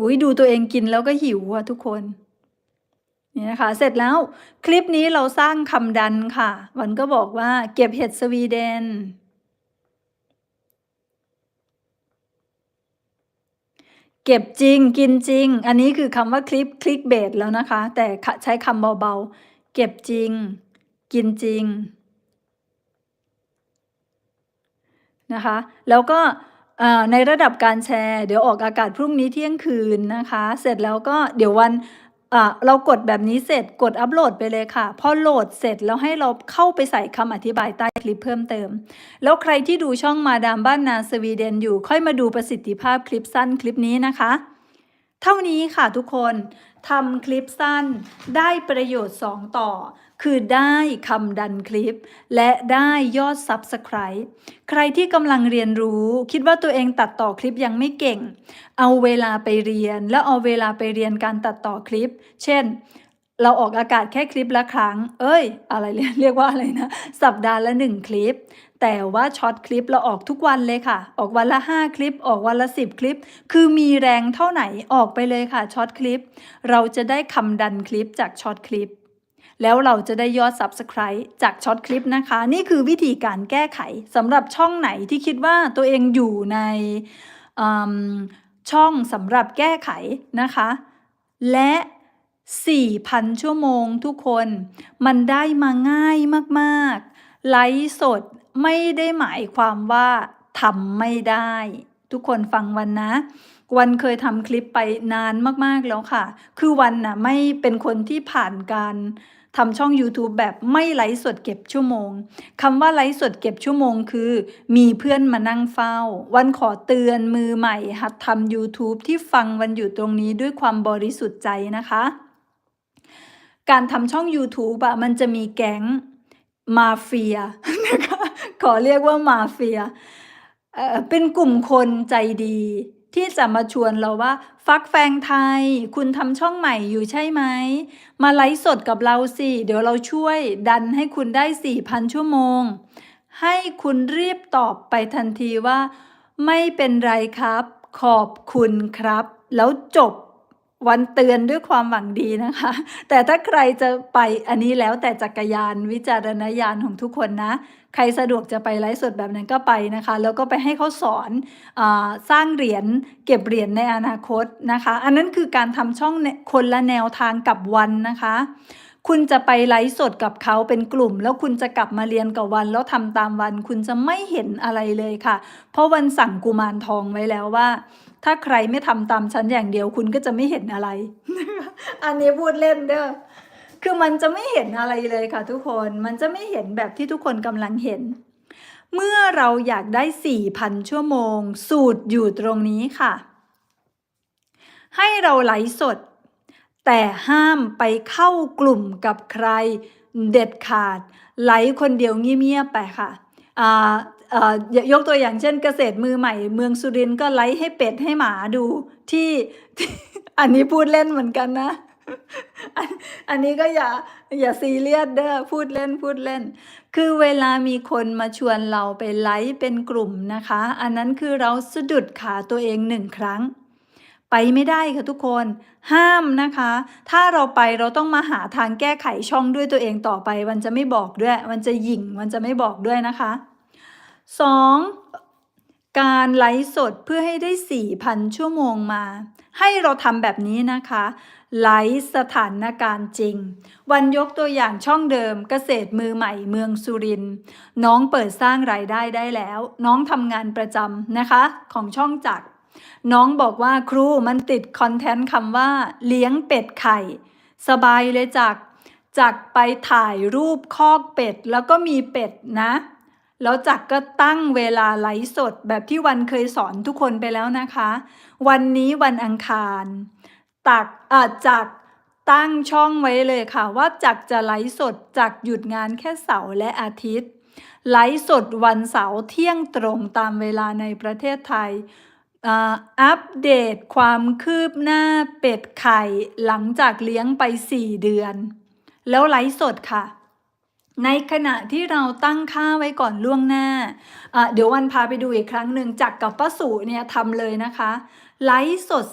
อุ้ยดูตัวเองกินแล้วก็หิวอะทุกคนนี่นะคะ เสร็จแล้วคลิปนี้เราสร้างคำดันค่ะ วันก็บอกว่าเก็บเห็ดสวีเดน เก็บจริงกินจริง อันนี้คือคำว่าคลิปคลิกเบสแล้วนะคะ แต่ใช้คำเบาๆ เก็บจริง กินจริงนะคะ แล้วก็ ในระดับการแชร์ เดี๋ยวออกอากาศพรุ่งนี้เที่ยงคืนนะคะ เสร็จแล้วก็เดี๋ยววันเรากดแบบนี้เสร็จกดอัปโหลดไปเลยค่ะ พอโหลดเสร็จแล้วให้เราเข้าไปใส่คำอธิบายใต้คลิปเพิ่มเติม แล้วใครที่ดูช่องมาดามบ้านนาสวีเดนอยู่ ค่อยมาดูประสิทธิภาพคลิปสั้นคลิปนี้นะคะ เท่านี้ค่ะทุกคนทำคลิปสั้นได้ประโยชน์ 2 ต่อ คือได้คำดันคลิป และได้ยอด Subscribe ใครที่กำลังเรียนรู้ คิดว่าตัวเองตัดต่อคลิปยังไม่เก่ง เอาเวลาไปเรียน แล้วเอาเวลาไปเรียนการตัดต่อคลิป เช่นเราออกอากาศแค่คลิปละครั้ง เอ้ย อะไรเรียกว่าอะไรนะ สัปดาห์ละหนึ่งคลิป แต่ว่าช็อตคลิปเราออกทุกวันเลยค่ะ ออกวันละ 5 คลิป ออกวันละ 10 คลิป คือมีแรงเท่าไหนออกไปเลยค่ะช็อตคลิป เราจะได้คำดันคลิปจากช็อตคลิป แล้วเราจะได้ยอด Subscribe จากช็อตคลิปนะคะ นี่คือวิธีการแก้ไขสำหรับช่องไหนที่คิดว่าตัวเองอยู่ในช่องสำหรับแก้ไขนะคะ และ 4,000 ชั่วโมงทุกคน มันได้มาง่ายมากๆ ไลฟ์สดไม่ได้หมายความว่าทำไม่ได้ ทุกคนฟังวันนะ วันเคยทำคลิปไปนานมากๆแล้วค่ะ คือวันน่ะไม่เป็นคนที่ผ่านการ ทำช่อง YouTube แบบไม่ไลฟ์สดเก็บชั่วโมงคำว่าไลฟ์สดเก็บชั่วโมงคือ มีเพื่อนมานั่งเฝ้า วันขอเตือนมือใหม่ หัดทำ YouTube ที่ฟังวันอยู่ตรงนี้ด้วยความบริสุทธิ์ใจนะคะ การทำช่อง YouTube อะมันจะมีแก๊งมาเฟียนะคะขอเรียกว่ามาเฟียเอ่อเป็นกลุ่มคนใจดี ที่จะมาชวนเราว่า ฟักแฟงไทย คุณทำช่องใหม่อยู่ใช่ไหม มาไลฟ์สดกับเราสิ เดี๋ยวเราช่วยดันให้คุณได้ 4,000 ชั่วโมง ให้คุณรีบตอบไปทันทีว่า ไม่เป็นไรครับ ขอบคุณครับ แล้วจบ วันเตือนด้วยความหวังดีนะคะ แต่ถ้าใครจะไปอันนี้แล้วแต่จักรยานวิจารณญาณของทุกคนนะ ใครสะดวกจะไปไลฟ์สดแบบนั้นก็ไปนะคะ แล้วก็ไปให้เขาสอนอสร้างเหรียญเก็บเหรียญในอนาคตนะคะ อันนั้นคือการทำช่องคนละแนวทางกับวันนะคะ คุณจะไปไลฟ์สดกับเขาเป็นกลุ่ม แล้วคุณจะกลับมาเรียนกับวัน แล้วทำตามวัน คุณจะไม่เห็นอะไรเลยค่ะ เพราะวันสั่งกุมารทองไว้แล้วว่า ถ้าใครไม่ทำตามฉันอย่างเดียวคุณก็จะไม่เห็นอะไร อันนี้พูดเล่นเด้อ คือมันจะไม่เห็นอะไรเลยค่ะทุกคน มันจะไม่เห็นแบบที่ทุกคนกำลังเห็น เมื่อเราอยากได้ 4,000 ชั่วโมง สูตรอยู่ตรงนี้ค่ะ ให้เราไหลสด แต่ห้ามไปเข้ากลุ่มกับใครเด็ดขาด ไหลคนเดียวเงียบๆไปค่ะ ยกตัวอย่างเช่นเกษตรมือใหม่ เมืองสุรินทร์ก็ไลฟ์ให้เป็ดให้หมาดูที่ อันนี้พูดเล่นเหมือนกันนะ อันนี้ก็อย่าอย่าซีเรียสเด้อพูดเล่นพูดเล่น คือเวลามีคนมาชวนเราไปไลฟ์เป็นกลุ่มนะคะ อันนั้นคือเราสะดุดขาตัวเองหนึ่งครั้ง ไปไม่ได้ค่ะทุกคนห้ามนะคะ ถ้าเราไปเราต้องมาหาทางแก้ไขช่องด้วยตัวเองต่อไป มันจะไม่บอกด้วย มันจะหยิ่งมันจะไม่บอกด้วยนะคะ 2. การไลฟ์สดเพื่อให้ได้ 4,000 ชั่วโมงมา ให้เราทำแบบนี้นะคะ ไลฟ์สถานการณ์จริง วันยกตัวอย่างช่องเดิมเกษตรมือใหม่เมืองสุรินน้องเปิดสร้างรายได้ได้แล้ว น้องทำงานประจำนะคะ ของช่องจักรน้องบอกว่าครูมันติดคอนเทนต์คำว่า เลี้ยงเป็ดไข่ สบายเลยจากจากไปถ่ายรูปคอกเป็ด แล้วก็มีเป็ดนะ แล้วจักก็ตั้งเวลาไลฟ์สดแบบที่วันเคยสอนทุกคนไปแล้วนะคะ วันนี้วันอังคาร ตักอาจักตั้งช่องไว้เลยค่ะ ว่าจักจะไลฟ์สดจักหยุดงานแค่เสาร์และอาทิตย์ ไลฟ์สดวันเสาร์เที่ยงตรงตามเวลาในประเทศไทยอัปเดตความคืบหน้าเป็ดไข่ หลังจากเลี้ยงไป 4 เดือน แล้วไลฟ์สดค่ะ ในขณะที่เราตั้งค่าไว้ก่อนล่วงหน้า เดี๋ยววันพาไปดูอีกครั้งหนึ่งจากกับป้าสูเนี่ยทำเลยนะคะ ไลฟ์สด